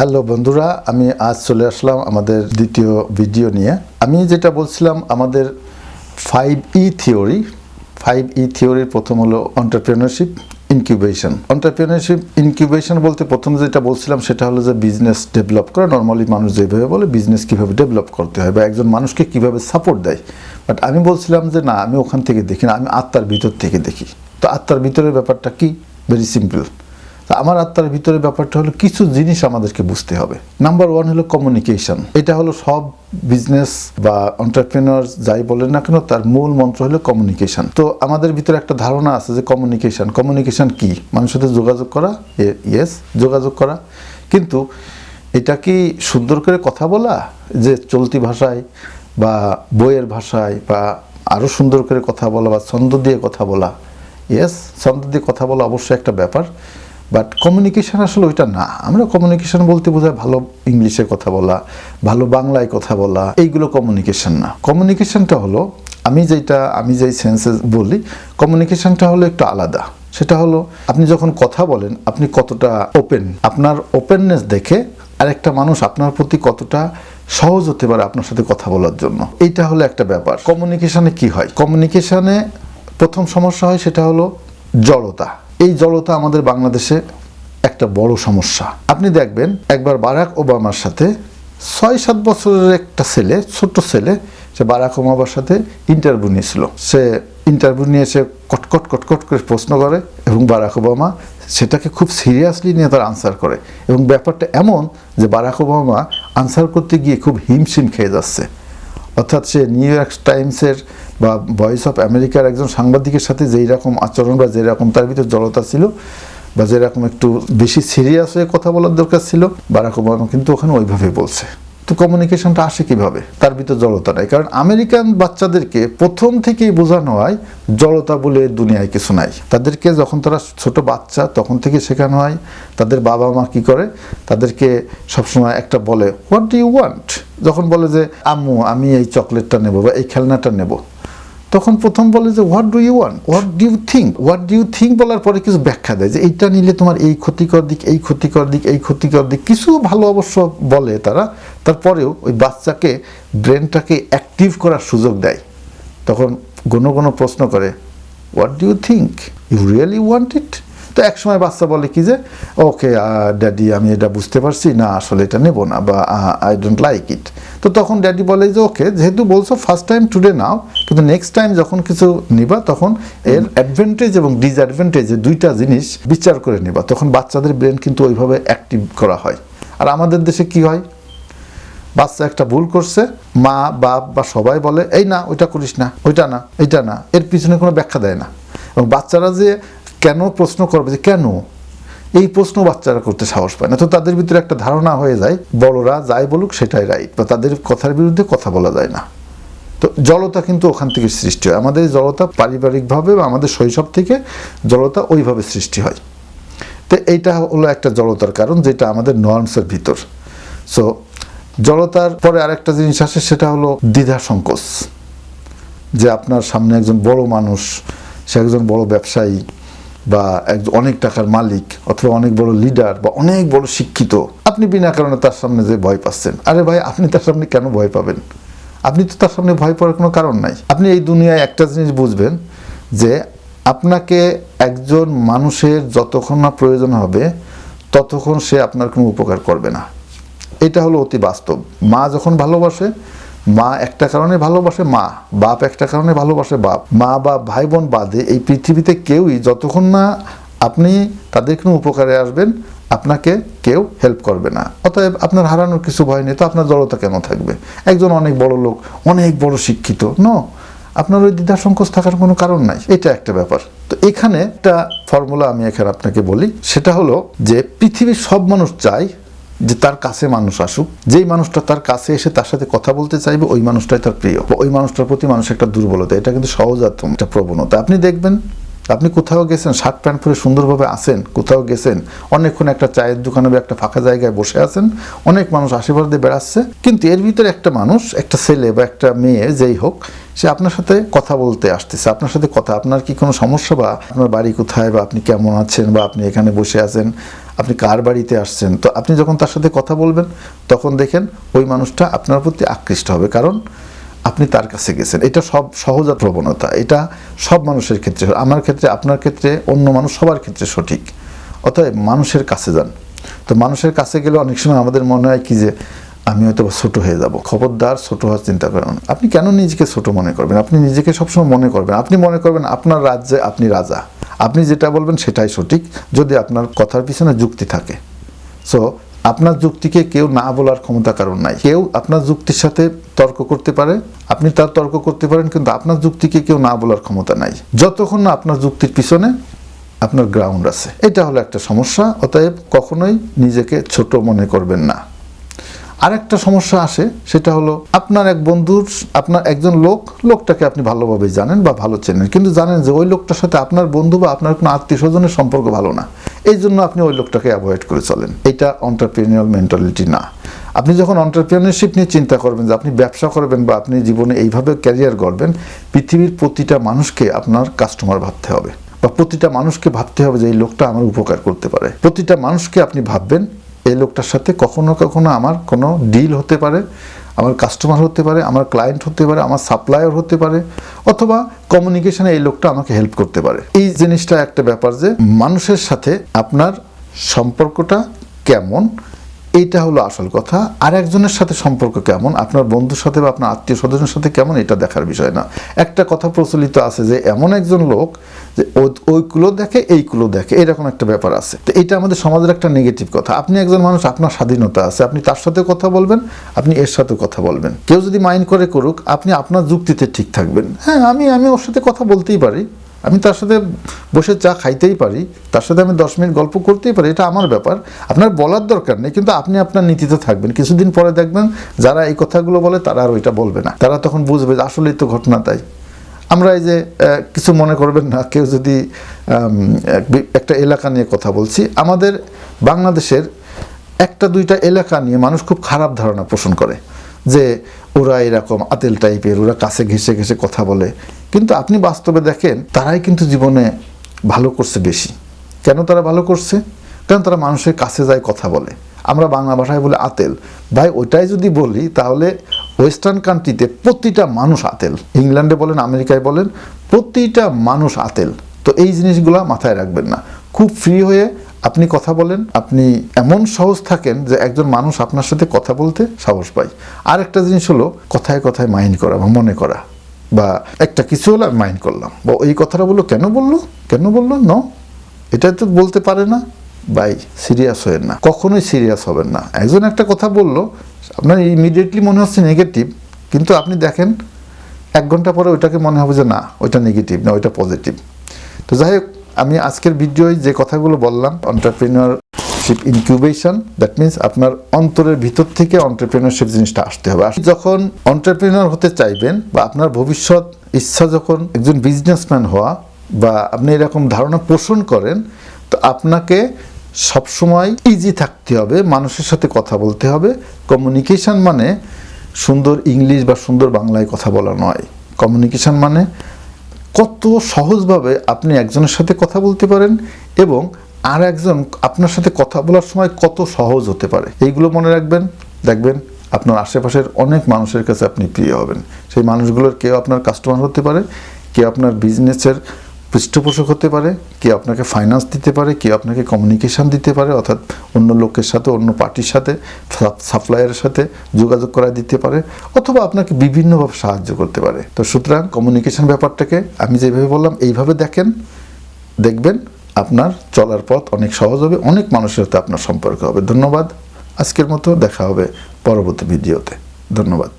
Hello বন্ধুরা, আমি আজ চলে আসলাম আমাদের দ্বিতীয় ভিডিও নিয়ে। আমি যেটা বলছিলাম, আমাদের five E theory, five E থিওরির প্রথম হলো অন্টারপ্রেনারশিপ ইনকিউবেশন। অন্টারপ্রেনারশিপ ইনকিউবেশন বলতে প্রথম যেটা বলছিলাম, সেটা হলো যে বিজনেস ডেভেলপ করা। নর্মালি মানুষ যেভাবে বলে, বিজনেস কীভাবে ডেভেলপ করতে হয় বা একজন মানুষকে কীভাবে সাপোর্ট দেয়। বাট আমি বলছিলাম যে, না, আমি ওখান থেকে দেখি না, আমি আত্মার ভিতর থেকে দেখি। তো আত্মার ভিতরের ব্যাপারটা কি? Very simple. আমার আত্মার ভিতরে ব্যাপারটা হলো কিছু জিনিস আমাদেরকে বুঝতে হবে। নাম্বার ওয়ান হলো কমিউনিকেশন এটা হলো সব বিজনেস বা এন্টারপ্রেনার যাই বলেন না কেন, তার মূল মন্ত্র হলো কমিউনিকেশন তো আমাদের ভিতরে একটা ধারণা আছে যে কমিউনিকেশন কমিউনিকেশন কি? মানুষের সাথে যোগাযোগ করা ইয়েস যোগাযোগ করা। কিন্তু এটা কি সুন্দর করে কথা বলা? যে চলতি ভাষায় বা বইয়ের ভাষায় বা আরও সুন্দর করে কথা বলা বা ছন্দ দিয়ে কথা বলা। ইয়েস ছন্দ দিয়ে কথা বলা অবশ্যই একটা ব্যাপার। বাট কমিউনিকেশন আসলে ওইটা না। আমরা কমিউনিকেশন বলতে বোঝায় ভালো ইংলিশে কথা বলা, ভালো বাংলায় কথা বলা, এইগুলো কমিউনিকেশন না। কমিউনিকেশনটা হলো, আমি যেটা আমি যেই সেন্সে বলি কমিউনিকেশনটা হলো একটু আলাদা। সেটা হলো, আপনি যখন কথা বলেন, আপনি কতটা ওপেন আপনার ওপেননেস দেখে আরেকটা মানুষ আপনার প্রতি কতটা সহজ হতে পারে আপনার সাথে কথা বলার জন্য। এইটা হলো একটা ব্যাপার। কমিউনিকেশনে কি হয়? কমিউনিকেশনে প্রথম সমস্যা হয়, সেটা হলো জড়তা। এই জড়তা আমাদের বাংলাদেশে একটা বড় সমস্যা। আপনি দেখবেন, একবার বারাক ওবামার সাথে ছয়, সাত বছরের একটা ছেলে, ছোট্ট ছেলে, সে বারাক ওবামার সাথে ইন্টারভিউ নিয়েছিল। সে ইন্টারভিউ নিয়ে সে কটকট কটকট করে প্রশ্ন করে এবং বারাক ওবামা সেটাকে খুব সিরিয়াসলি নিয়ে তার আনসার করে। এবং ব্যাপারটা এমন যে বারাক ওবামা আনসার করতে গিয়ে খুব হিমশিম খেয়ে যাচ্ছে। অর্থাৎ সে নিউ ইয়র্ক টাইমসের বা ভয়েস অফ আমেরিকার একজন সাংবাদিকের সাথে যেই রকম আচরণ বা যেরকম তার ভিতর জড়তা ছিল বা যেরকম একটু বেশি সিরিয়াস হয়ে কথা বলার দরকার ছিল, বারাক ওবামা কিন্তু ওখানে ওইভাবে বলছে। তো কমিউনিকেশনটা আসে কীভাবে? তার ভিতর জড়তা নাই। কারণ আমেরিকান বাচ্চাদেরকে প্রথম থেকেই বোঝানো হয়, জড়তা বলে দুনিয়ায় কিছু নাই। তাদেরকে যখন তারা ছোট বাচ্চা, তখন থেকে শেখানো হয়, তাদের বাবা মা কি করে? তাদেরকে সবসময় একটা বলে হোয়াট ডু ইউ ওয়ান্ট যখন বলে যে, আম্মু, আমি এই চকলেটটা নেব বা এই খেলনাটা নেব। তখন প্রথম বলে যে what do you want what do you think what do you think বলার পরে কিছু ব্যাখ্যা দেয় যে, এইটা নিলে তোমার এই ক্ষতিকর দিক, এই ক্ষতিকর দিক, এই ক্ষতিকর দিক। কিছু ভালো অবশ্য বলে তারা তারপরেও ওই বাচ্চাকে ব্রেনটাকে অ্যাক্টিভ করার সুযোগ দেয়। তখন কোনো কোনো প্রশ্ন করে what do you think you really want it তো এক সময় বাচ্চা বলে কি যে ওকে ড্যাডি আমি এটা বুঝতে পারছি। না, আসলে এটা নেব না বা আই ডোন্ট লাইক ইট তো তখন ড্যাডি বলে যে ওকে যেহেতু বলছো ফার্স্ট টাইম টুডে নাও কিন্তু নেক্সট টাইম যখন কিছু নিবা, তখন এর অ্যাডভান্টেজ এবং ডিসঅ্যাডভান্টেজ দুইটা জিনিস বিচার করে নিবা। তখন বাচ্চাদের ব্রেন কিন্তু ওইভাবে অ্যাক্টিভ করা হয়। আর আমাদের দেশে কি হয়? বাচ্চা একটা ভুল করছে, মা, বাপ বা সবাই বলে, এই না, ওইটা করিস না, ওইটা না এটা না। এর পিছনে কোনো ব্যাখ্যা দেয় না। এবং বাচ্চারা যে কেন প্রশ্ন করবে যে কেন? এই প্রশ্ন বাচ্চারা করতে সাহস পায় না। তো তাদের ভিতরে একটা ধারণা হয়ে যায়, বড়রা যাই বলুক সেটাই রাইট বা তাদের কথার বিরুদ্ধে কথা বলা যায় না। তো জড়তা কিন্তু ওখান থেকে সৃষ্টি হয়। আমাদের জড়তা পারিবারিকভাবে বা আমাদের শৈশব থেকে জড়তা ওইভাবে সৃষ্টি হয়। তো এইটা হলো একটা জড়তার কারণ, যেটা আমাদের নর্মসের ভিতর। সো জড়তার পরে আরেকটা জিনিস আসে, সেটা হলো দ্বিধা সংকোচ। যে আপনার সামনে একজন বড় মানুষ, সে একজন বড় ব্যবসায়ী বা একজন অনেক টাকার মালিক অথবা অনেক বড় লিডার বা অনেক বড় শিক্ষিত, আপনি বিনা কারণে তার সামনে যে ভয় পাচ্ছেন, আরে ভাই, আপনি তার সামনে কেন ভয় পাবেন? আপনি তো তার সামনে ভয় পাওয়ার কোনো কারণ নাই। আপনি এই দুনিয়ায় একটা জিনিস বুঝবেন যে আপনাকে একজন মানুষের যতক্ষণ না প্রয়োজন হবে, ততক্ষণ সে আপনার কোনো উপকার করবে না। এটা হলো অতি বাস্তব। মা যখন ভালোবাসে, মা একটা কারণে ভালোবাসে মা, বাপ একটা কারণে ভালোবাসে বাপ। মা বা ভাই বোন বাদে এই পৃথিবীতে কেউই যতক্ষণ না আপনি তাদের কোনো উপকারে আসবেন, আপনাকে কেউ হেল্প করবে না। অতএব আপনার হারানোর কিছু ভয় নেই, তো আপনার জড়তা কেন থাকবে? একজন অনেক বড় লোক, অনেক বড় শিক্ষিত, ন? আপনার ওই দ্বিধা সংকোচ থাকার কোনো কারণ নাই। এটা একটা ব্যাপার। তো এখানে একটা ফর্মুলা আমি এখানে আপনাকে বলি। সেটা হলো যে পৃথিবীর সব মানুষ চায় যে তার কাছে মানুষ আসুক, যেই মানুষটা তার কাছে এসে তার সাথে কথা বলতে চাইবে, ওই মানুষটাই তার প্রিয়। ওই মানুষটার প্রতি মানুষ একটা দুর্বলতা, এটা কিন্তু সহজাত একটা প্রবণতা। আপনি দেখবেন আপনি কোথাও গেছেন? শার্ট প্যান্ট পরে সুন্দরভাবে আসেন কোথাও গেছেন? অনেকক্ষণ একটা চায়ের দোকানে বা একটা ফাঁকা জায়গায় বসে আছেন? অনেক মানুষ আশীর্বাদ দিয়ে বেড়াচ্ছে। কিন্তু এর ভিতরে একটা মানুষ, একটা ছেলে বা একটা মেয়ে, যেই হোক, সে আপনার সাথে কথা বলতে আসতেছে। আপনার সাথে কথা, আপনার কি কোনো সমস্যা বা আপনার বাড়ি কোথায় বা আপনি কেমন আছেন বা আপনি এখানে বসে আছেন? আপনি কার বাড়িতে আসছেন? তো আপনি যখন তার সাথে কথা বলবেন, তখন দেখেন ওই মানুষটা আপনার প্রতি আকৃষ্ট হবে। কারণ আপনি তার কাছে গেছেন। এটা সব সহজাত প্রবণতা। এটা সব মানুষের ক্ষেত্রে আমার ক্ষেত্রে, আপনার ক্ষেত্রে, অন্য মানুষ সবার ক্ষেত্রে সঠিক। অতএব মানুষের কাছে যান। তো মানুষের কাছে গেলে অনেক সময় আমাদের মনে হয় কি যে, আমি হয়তো ছোট হয়ে যাব। খবরদার, ছোট হওয়ার চিন্তা করেন। আপনি কেন নিজেকে ছোট মনে করবেন? আপনি নিজেকে সবসময় মনে করবেন। আপনি মনে করবেন, আপনার রাজ্যে আপনি রাজা। আপনি যেটা বলবেন সেটাই সঠিক, যদি আপনার কথার পিছনে যুক্তি থাকে। সো আপনার যুক্তিকে কেউ না বলার ক্ষমতা কারণ নাই। কেউ আপনার যুক্তির সাথে তর্ক করতে পারে, আপনি তার তর্ক করতে পারেন, কিন্তু আপনার যুক্তিকে কেউ না বলার ক্ষমতা নাই। যতক্ষণ না আপনার যুক্তির পিছনে আপনার গ্রাউন্ড আছে। এটা হলো একটা সমস্যা, অতএব কখনোই নিজেকে ছোট মনে করবেন না। আরেকটা সমস্যা আসে, সেটা হলো আপনার এক বন্ধুর, আপনার একজন লোক, লোকটাকে আপনি ভালোভাবে জানেন বা ভালো চেনেন। কিন্তু জানেন যে ওই লোকটার সাথে আপনার বন্ধু বা আপনার কোনো আত্মীয় স্বজনের সম্পর্ক ভালো না। এই জন্য আপনি ওই লোকটাকে অ্যাভয়েড করে চলেন। এটা অন্টারপ্রিনিয়াল মেন্টালিটি না। আপনি যখন অন্টারপ্রিনারশিপ নিয়ে চিন্তা করবেন যে আপনি ব্যবসা করবেন বা আপনি জীবনে এইভাবে ক্যারিয়ার গড়বেন, পৃথিবীর প্রতিটা মানুষকে আপনার কাস্টমার ভাবতে হবে। বা প্রতিটা মানুষকে ভাবতে হবে যে এই লোকটা আমার উপকার করতে পারে। প্রতিটা মানুষকে আপনি ভাববেন এই লোকটার সাথে কখনো কখনো আমার কোনো ডিল হতে পারে, আমার কাস্টমার হতে পারে, আমার ক্লায়েন্ট হতে পারে, আমার সাপ্লায়ার হতে পারে, অথবা কমিউনিকেশনে এই লোকটা আমাকে হেল্প করতে পারে। এই জিনিসটা একটা ব্যাপার যে মানুষের সাথে আপনার সম্পর্কটা কেমন এইটা হলো আসল কথা। আর একজনের সাথে সম্পর্ক কেমন? আপনার বন্ধুর সাথে বা আপনার আত্মীয় স্বজনের সাথে কেমন? এটা দেখার বিষয় না। একটা কথা প্রচলিত আছে যে, এমন একজন লোক যে ওইগুলো দেখে এইগুলো দেখে। এরকম একটা ব্যাপার আছে। তো এটা আমাদের সমাজের একটা নেগেটিভ কথা। আপনি একজন মানুষ, আপনার স্বাধীনতা আছে। আপনি তার সাথে কথা বলবেন, আপনি এর সাথে কথা বলবেন। কেউ যদি মাইন্ড করে করুক, আপনি আপনার যুক্তিতে ঠিক থাকবেন। হ্যাঁ আমি আমি ওর সাথে কথা বলতেই পারি। আমি তার সাথে বসে চা খাইতেই পারি, তার সাথে আমি দশ মিনিট গল্প করতেই পারি, এটা আমার ব্যাপার। আপনার বলার দরকার নেই, কিন্তু আপনি আপনার নীতিতে থাকবেন। কিছুদিন পরে দেখবেন যারা এই কথাগুলো বলে, তারা আর ওইটা বলবে না। তারা তখন বুঝবে যে আসলেই তো ঘটনা তাই। আমরা এই যে কিছু মনে করবেন না, কেউ যদি একটা এলাকা নিয়ে কথা বলছি, আমাদের বাংলাদেশের একটা দুইটা এলাকা নিয়ে মানুষ খুব খারাপ ধারণা পোষণ করে। যে ওরা এরকম আতেল টাইপের, ওরা কাছে ঘেসে ঘেসে কথা বলে। কিন্তু আপনি বাস্তবে দেখেন, তারাই কিন্তু জীবনে ভালো করছে বেশি। কেন তারা ভালো করছে? কারণ তারা মানুষের কাছে যায় কথা বলে। আমরা বাংলা ভাষায় বলে আতেল। ভাই, ওইটাই যদি বলি, তাহলে ওয়েস্টার্ন কান্ট্রিতে প্রতিটা মানুষ আতেল। ইংল্যান্ডে বলেন, আমেরিকায় বলেন, প্রতিটা মানুষ আতেল। তো এই জিনিসগুলো মাথায় রাখবেন না। খুব ফ্রি হয়ে আপনি কথা বলেন, আপনি এমন সহজ থাকেন যে একজন মানুষ আপনার সাথে কথা বলতে সাহস পায়। আর একটা জিনিস হলো, কথায় কথায় মাইন্ড করা বা মনে করা। বা একটা কিছু হলো, আমি মাইন্ড করলাম। বা এই কথাটা বলল, কেন বলল? কেন বলল? ন। এটা তো বলতে পারে না। বাই সিরিয়াস হয়েন না। কখনোই সিরিয়াস হবেন না। একজন একটা কথা বলল, আপনার ইমিডিয়েটলি মনে হচ্ছে নেগেটিভ কিন্তু আপনি দেখেন, এক ঘণ্টা পরে ওইটাকে মনে হবে যে না, ওইটা নেগেটিভ না, ওইটা পজিটিভ তো যাই হোক আমি আজকের ভিডিওয় যে কথাগুলো বললাম অন্টারপ্রিনিয়রশিপ ইনকিউবেশন দ্যাট মিন্স আপনার অন্তরের ভিতর থেকে অন্টারপ্রিনিয়রশিপ জিনিসটা আসতে হবে। যখন অন্টারপ্রিনিয়র হতে চাইবেন বা আপনার ভবিষ্যৎ ইচ্ছা যখন একজন বিজনেসম্যান হওয়া বা আপনি এরকম ধারণা পোষণ করেন, তো আপনাকে সবসময় ইজি থাকতে হবে, মানুষের সাথে কথা বলতে হবে। কমিউনিকেশন মানে সুন্দর ইংলিশ বা সুন্দর বাংলায় কথা বলা নয়। কমিউনিকেশন মানে কত সহজভাবে আপনি একজনের সাথে কথা বলতে পারেন এবং আর একজন আপনার সাথে কথা বলার সময় কত সহজ হতে পারে। এইগুলো মনে রাখবেন। দেখবেন আপনার আশেপাশের অনেক মানুষের কাছে আপনি প্রিয় হবেন। সেই মানুষগুলোর কেউ আপনার কাস্টমার হতে পারে, কেউ আপনার বিজনেসের পৃষ্ঠপোষক হতে পারে কেউ আপনাকে ফাইন্যান্স দিতে পারে কেউ আপনাকে কমিউনিকেশান দিতে পারে, অর্থাৎ অন্য লোকের সাথে, অন্য পার্টির সাথে সাপ্লায়ারের সাথে যোগাযোগ করা দিতে পারে, অথবা আপনাকে বিভিন্নভাবে সাহায্য করতে পারে। তো সুতরাং কমিউনিকেশান ব্যাপারটাকে আমি যেভাবে বললাম, এইভাবে দেখেন, দেখবেন আপনার চলার পথ অনেক সহজ হবে, অনেক মানুষের সাথে আপনার সম্পর্ক হবে। ধন্যবাদ, আজকের মতো দেখা হবে পরবর্তী ভিডিওতে। ধন্যবাদ।